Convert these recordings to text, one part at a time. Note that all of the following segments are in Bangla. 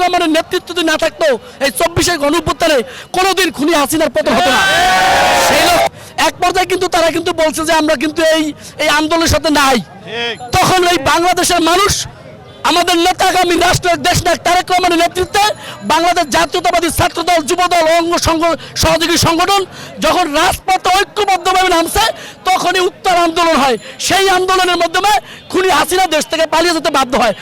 রহমানের নেতৃত্ব যদি না থাকতো এই চব্বিশের গণঅভ্যুত্থানে কোনোদিন খুনি হাসিনার পতন হতো না। সেই লোক এক পর্যায়ে কিন্তু তারা কিন্তু বলছে যে আমরা কিন্তু এই এই আন্দোলনের সাথে নাই। তখন এই বাংলাদেশের মানুষ, আমাদের নেতাগামী রাষ্ট্রের দেশ নায়ক তারেক রহমানের নেতৃত্বে বাংলাদেশ জাতীয়তাবাদী ছাত্রদল, যুবদল, অঙ্গ সহযোগী সংগঠন যখন রাজপথে ঐক্যবদ্ধভাবে নামছে, তখনই উত্তর আন্দোলন হয়। সেই আন্দোলনের মাধ্যমে খুনি হাসিনা দেশ থেকে পালিয়ে যেতে বাধ্য হয়।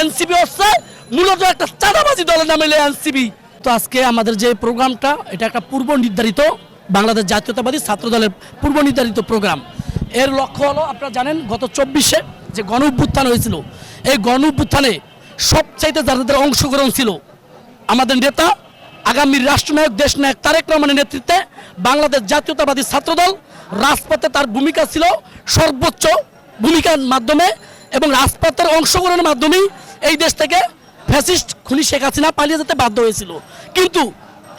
এনসিপি হচ্ছে মূলত একটা চাঁদাবাজি দলের নামে এনসিপি তো আজকে আমাদের যে প্রোগ্রামটা, এটা একটা পূর্ব নির্ধারিত বাংলাদেশ জাতীয়তাবাদী ছাত্রদলের পূর্ব নির্ধারিত প্রোগ্রাম। এর লক্ষ্য হলো, আপনারা জানেন, গত চব্বিশে যে গণ অভ্যুত্থান হয়েছিল, এই গণ অভ্যুত্থানে সবচাইতে যাদের অংশগ্রহণ ছিল, আমাদের নেতা, আগামী রাষ্ট্রনায়ক দেশ নায়ক তারেক রহমানের নেতৃত্বে বাংলাদেশ জাতীয়তাবাদী ছাত্রদল রাজপথে তার ভূমিকা ছিল সর্বোচ্চ ভূমিকার মাধ্যমে এবং রাজপথের অংশগ্রহণের মাধ্যমেই এই দেশ থেকে ফ্যাসিস্ট খুনি শেখ হাসিনা পালিয়ে যেতে বাধ্য হয়েছিল। কিন্তু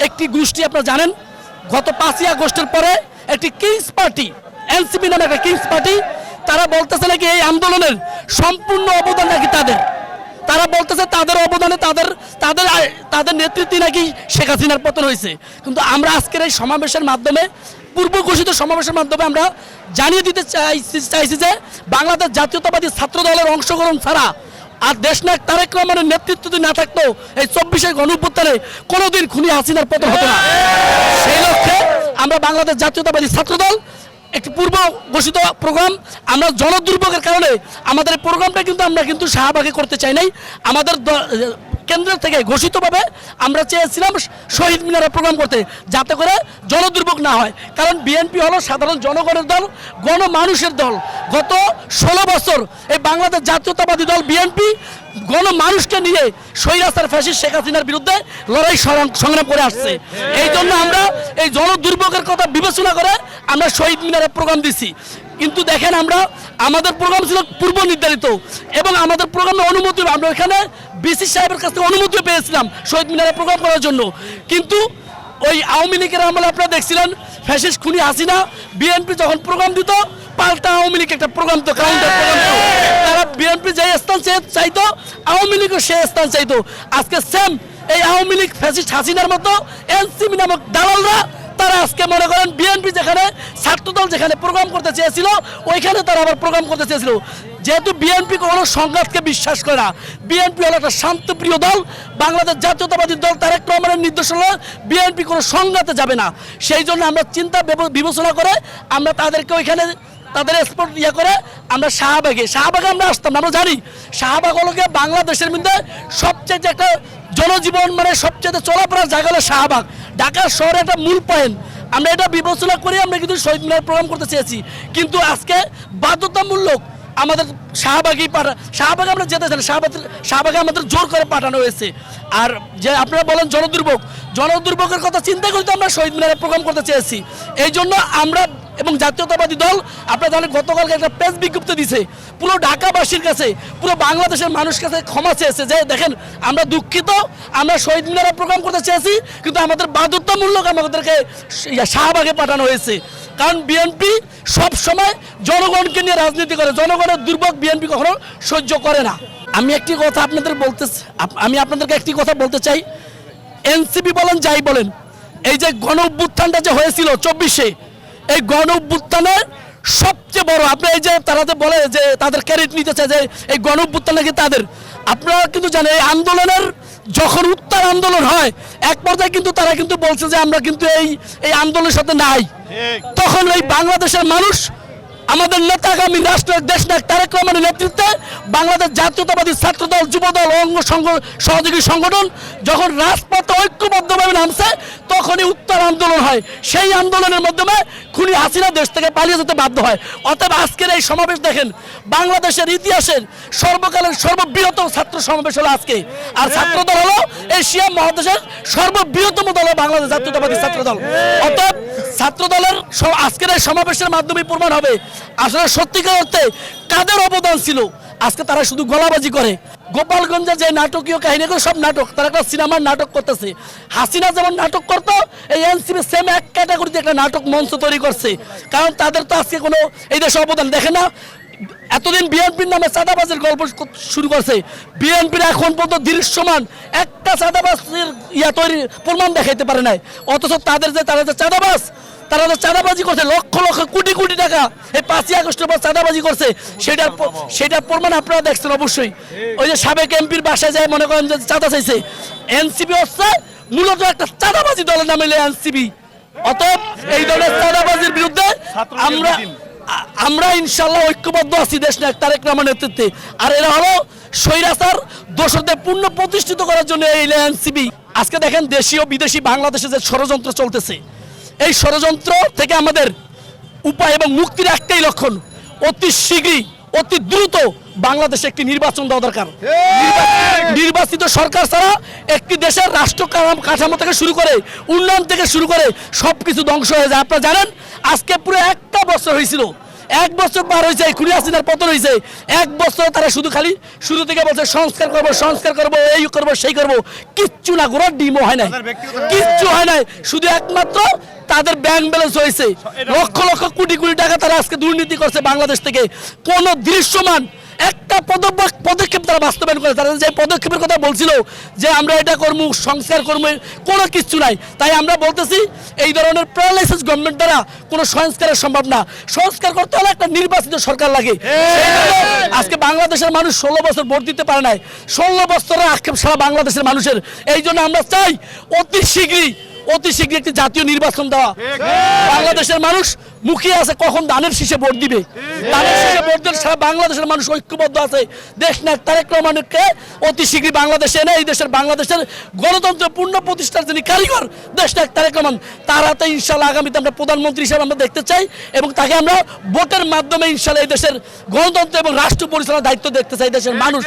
একটি গোষ্ঠী, আপনারা জানেন, গত পাঁচই আগস্টের পরে একটি কিংস পার্টি, এনসিপি নামে একটা কিংস পার্টি, তারা বলতেছে নাকি এই আন্দোলনের সম্পূর্ণ অবদান নাকি তাদের? তারা বলতেছে তাদের অবদানে তাদের তাদের তাদের নেতৃত্বে নাকি শেখ হাসিনার পতন হয়েছে। কিন্তু আমরা আজকের এই সমাবেশের মাধ্যমে, পূর্ব ঘোষিত সমাবেশের মাধ্যমে আমরা জানিয়ে দিতে চাইছি চাইছি যে বাংলাদেশ জাতীয়তাবাদী ছাত্র দলের অংশগ্রহণ ছাড়া আর দেশনায়ক তারেক রহমানের নেতৃত্ব যদি না থাকতো, এই চব্বিশের গণপত্তারে কোনোদিন খুনি হাসিনার পতন হতো না। সেই লক্ষ্যে আমরা বাংলাদেশ জাতীয়তাবাদী ছাত্রদল, একটি পূর্ব ঘোষিত প্রোগ্রাম, আমরা জনদুর্ভোগের কারণে আমাদের প্রোগ্রামটা কিন্তু আমরা কিন্তু শাহবাগে করতে চাই নাই। আমাদের কেন্দ্র থেকে ঘোষিতভাবে আমরা চেয়েছিলাম শহীদ মিনারে প্রোগ্রাম করতে, যাতে করে জনদুর্ভোগ না হয়। কারণ বিএনপি হলো সাধারণ জনগণের দল, গণমানুষের দল। গত ষোলো বছর এই বাংলাদেশ জাতীয়তাবাদী দল বিএনপি গণমানুষকে নিয়ে স্বৈরাচার ফ্যাসিস্ট শেখ হাসিনার বিরুদ্ধে লড়াই সংগ্রাম করে আসছে। এই জন্য আমরা এই জনদুর্ভোগের কথা বিবেচনা করে আমরা শহীদ মিনারে প্রোগ্রাম দিছি। কিন্তু দেখেন আমরা, আমাদের প্রোগ্রাম ছিল পূর্ব নির্ধারিত এবং আমাদের প্রোগ্রামে অনুমতি, আমরা এখানে বিসি সাহেবের কাছ থেকে অনুমতিও পেয়েছিলাম শহীদ মিনারে প্রোগ্রাম করার জন্য। কিন্তু ওই আওয়ামী লীগের আমলে আপনারা দেখছিলেন ফ্যাসিস খুনি হাসিনা বিএনপি যখন প্রোগ্রাম দিত, পাল্টা আওয়ামী লীগ একটা প্রোগ্রাম তো তারা বিএনপি যে স্থান চাইতো, আওয়ামী লীগও সে স্থান চাইতো। আজকে সেম এই আওয়ামী লীগ ফ্যাসিস্ট হাসিনার মতো এনসিপি নামক দালালরা তারা আজকে মনে করেন বিএনপি যেখানে ছাত্রদল যেখানে প্রোগ্রাম করতে চেয়েছিল, ওইখানে তারা আবার প্রোগ্রাম করতে চেয়েছিল। যেহেতু বিএনপি কোনো সংঘাতকে বিশ্বাস করে না, বিএনপি হলো একটা শান্তপ্রিয় দল, বাংলাদেশ জাতীয়তাবাদী দল তারেক রহমানের নির্দেশ হলো বিএনপি কোনো সংঘাতে যাবে না। সেই জন্য আমরা চিন্তা বিব- বিবেচনা করে আমরা তাদেরকে ওইখানে তাদের স্পট ইয়ে করে আমরা শাহবাগে শাহবাগে আমরা আসতাম, আমরা জানি। শাহবাগ হলো গিয়ে বাংলাদেশের মধ্যে সবচেয়ে যে একটা জনজীবন মানে সবচেয়ে চলাফেরার জায়গা হলো শাহবাগ। ঢাকা শহরে একটা মূল পয়েন্ট আমরা এটা বিবেচনা করে আমরা কিন্তু শহীদ মিনার প্রোগ্রাম করতে চেয়েছি। কিন্তু আজকে বাধ্যতামূলক আমাদের শাহবাগই পাঠা শাহবাগে আমরা যেতে চাই শাহবাগ শাহবাগে আমাদের জোর করে পাঠানো হয়েছে। আর যে আপনারা বলেন জনদুর্ভোগ, জনদুর্ভোগের কথা চিন্তা করে তো আমরা শহীদ মিনারে প্রোগ্রাম করতে চেয়েছি। এই জন্য আমরা এবং জাতীয়তাবাদী দল আপনারা জানেন গতকালকে একটা প্রেস বিজ্ঞপ্তি দিছে। পুরো ঢাকাবাসীর কাছে, পুরো বাংলাদেশের মানুষের কাছে ক্ষমা চেয়েছে যে, দেখেন, আমরা দুঃখিত, আমরা শহীদ মিনারে প্রোগ্রাম করতে চেয়েছি, কিন্তু আমাদের বাধ্যতামূলক আমাদেরকে শাহবাগে পাঠানো হয়েছে। কারণ বিএনপি সব সময় জনগণকে নিয়ে রাজনীতি করে, জনগণের দুর্ভোগ বিএনপি কখনো সহ্য করে না। আমি একটি কথা আপনাদের বলতে আমি আপনাদেরকে একটি কথা বলতে চাই। এনসিপি বলেন, যাই বলেন, এই যে গণ যে হয়েছিল চব্বিশে এই গণ অভ্যুত্থানের সবচেয়ে বড় আপনি এই যে তারা যে বলে যে তাদের ক্যারিট নিতে চায় যে এই গণ অভ্যুত্থান নাকি তাদের? আপনারা কিন্তু জানেন এই আন্দোলনের যখন উত্তর আন্দোলন হয় এক পর্যায়ে কিন্তু তারা কিন্তু বলছে যে আমরা কিন্তু এই এই আন্দোলনের সাথে নাই। তখন এই বাংলাদেশের মানুষ আমাদের নেতাগামী রাষ্ট্রের দেশ নায়ক তারেক রহমানের নেতৃত্বে বাংলাদেশ জাতীয়তাবাদী ছাত্রদল, যুবদল, অঙ্গ সংঘ সহযোগী সংগঠন যখন রাজপথে ঐক্যবদ্ধভাবে নামছে, তখনই উত্তর আন্দোলন হয়। সেই আন্দোলনের মাধ্যমে খুনি হাসিনা দেশ থেকে পালিয়ে যেতে বাধ্য হয়। অতএব আজকের এই সমাবেশ দেখেন, বাংলাদেশের ইতিহাসের সর্বকালের সর্ববৃহৎ ছাত্র সমাবেশ হলো আজকে। আর ছাত্রদল হলো এশিয়া মহাদেশের সর্ববৃহত্তম দল বাংলাদেশ জাতীয়তাবাদী ছাত্রদল। অতএব ছাত্রদলের আজকের এই সমাবেশের মাধ্যমে প্রমাণ হবে আসলে সত্যিকার অর্থে কাদের অবদান ছিল? আজকে তারা শুধু গলাবাজি করে। গোপালগঞ্জের যে নাটকীয় কাহিনীগুলো সব নাটক, তারা একটা সিনেমার নাটক করতেছে। হাসিনা যেমন নাটক করতো, এই এনসিপি সেম এক ক্যাটাগরিতে একটা নাটক মঞ্চ তৈরি করছে। কারণ তাদের তো আজকে কোনো এই দেশে অবদান দেখে না। এতদিন বিএনপির নামে চাঁদাবাজের গল্প শুরু করছে। বিএনপির এখন পর্যন্ত দৃশ্যমান একটা চাঁদাবাজের ইয়া তৈরি প্রমাণ দেখাইতে পারে নাই। অথচ তাদের যে তারা যে চাঁদাবাজ তারা যে চাঁদাবাজি করছে লক্ষ লক্ষ কোটি কোটি টাকা। এই পাঁচই আগস্টের পর চাঁদাবাজি করছে। সেটার সেটার প্রমাণ আপনারা দেখছেন অবশ্যই। ওই যে সাবেক এমপির বাসায় যায় মনে করেন যে চাঁদা চাইছে। এনসিপি হচ্ছে মূলত একটা চাঁদাবাজি দলের নামে এনসিপি। অতএব এই দলের চাঁদাবাজির বিরুদ্ধে আমরা আমরা ইনশাল্লাহ ঐক্যবদ্ধ আছি দেশ নায়ক তারেক রহমানের নেতৃত্বে। আর এরা হলো স্বৈরাচার দোষরদের পূর্ণ প্রতিষ্ঠিত করার জন্য এই এনসিবি আজকে দেখেন দেশীয় বিদেশি বাংলাদেশে যে ষড়যন্ত্র চলতেছে। এই ষড়যন্ত্র থেকে আমাদের উপায় এবং মুক্তির একটাই লক্ষণ অতি শীঘ্রই অতি দ্রুত বাংলাদেশে একটি নির্বাচন দেওয়া দরকার। নির্বাচিত সরকার ছাড়া একটি দেশের রাষ্ট্র কাঠামো থেকে শুরু করে উন্নয়ন থেকে শুরু করে সবকিছু ধ্বংস হয়ে যায়। আপনারা জানেন আজকে পুরো একটা বছর হয়েছিল এক বছর পার হয়েছে খুনি হাসিনার পতন হয়েছে। এক বছর তারা শুধু খালি শুরু থেকে বলছে সংস্কার করব সংস্কার করব এই করব সেই করব। কিচ্ছু না করে ডিমও হয় নাই। কিচ্ছু হয় নাই। শুধু একমাত্র তাদের ব্যাংক ব্যালেন্স হয়েছে। লক্ষ লক্ষ কোটি কোটি টাকা তারা আজকে দুর্নীতি করছে বাংলাদেশ থেকে। কোন দৃশ্যমান একটা পদক্ষেপ তারা বাস্তবায়ন করে, তারা যে পদক্ষেপের কথা বলছিল যে আমরা এটা কর্ম, সংস্কার করব কোনো কিছু নাই। তাই আমরা বলতেছি, এই ধরনের প্যারালাইসিস গভর্নমেন্ট দ্বারা কোনো সংস্কারের সম্ভব না। সংস্কার করতে হলে একটা নির্বাচিত সরকার লাগে। আজকে বাংলাদেশের মানুষ ষোলো বছর ভোট দিতে পারে নাই। ষোলো বছরের আক্ষেপ সারা বাংলাদেশের মানুষের। এই জন্য আমরা চাই, অতি শীঘ্রই অতি শীঘ্রই একটি জাতীয় নির্বাচন দেওয়া। বাংলাদেশের মানুষ মুখিয়ে আছে কখন দানের শীষে ভোট দিবে। দানের শীষে ভোট দিলে সারা বাংলাদেশের মানুষ ঐক্যবদ্ধ আছে। দেশ নায়ক তারেক রহমানকে অতি শীঘ্রই বাংলাদেশে এনে এই দেশের বাংলাদেশের গণতন্ত্র পূর্ণ প্রতিষ্ঠার যিনি কারিগর দেশ নায়ক তারেক রহমান তার হাতে ইনশাল্লাহ আগামীতে আমরা প্রধানমন্ত্রী হিসেবে আমরা দেখতে চাই এবং তাকে আমরা ভোটের মাধ্যমে ইনশাল্লাহ এই দেশের গণতন্ত্র এবং রাষ্ট্র পরিচালনার দায়িত্ব দেখতে চাই দেশের মানুষ।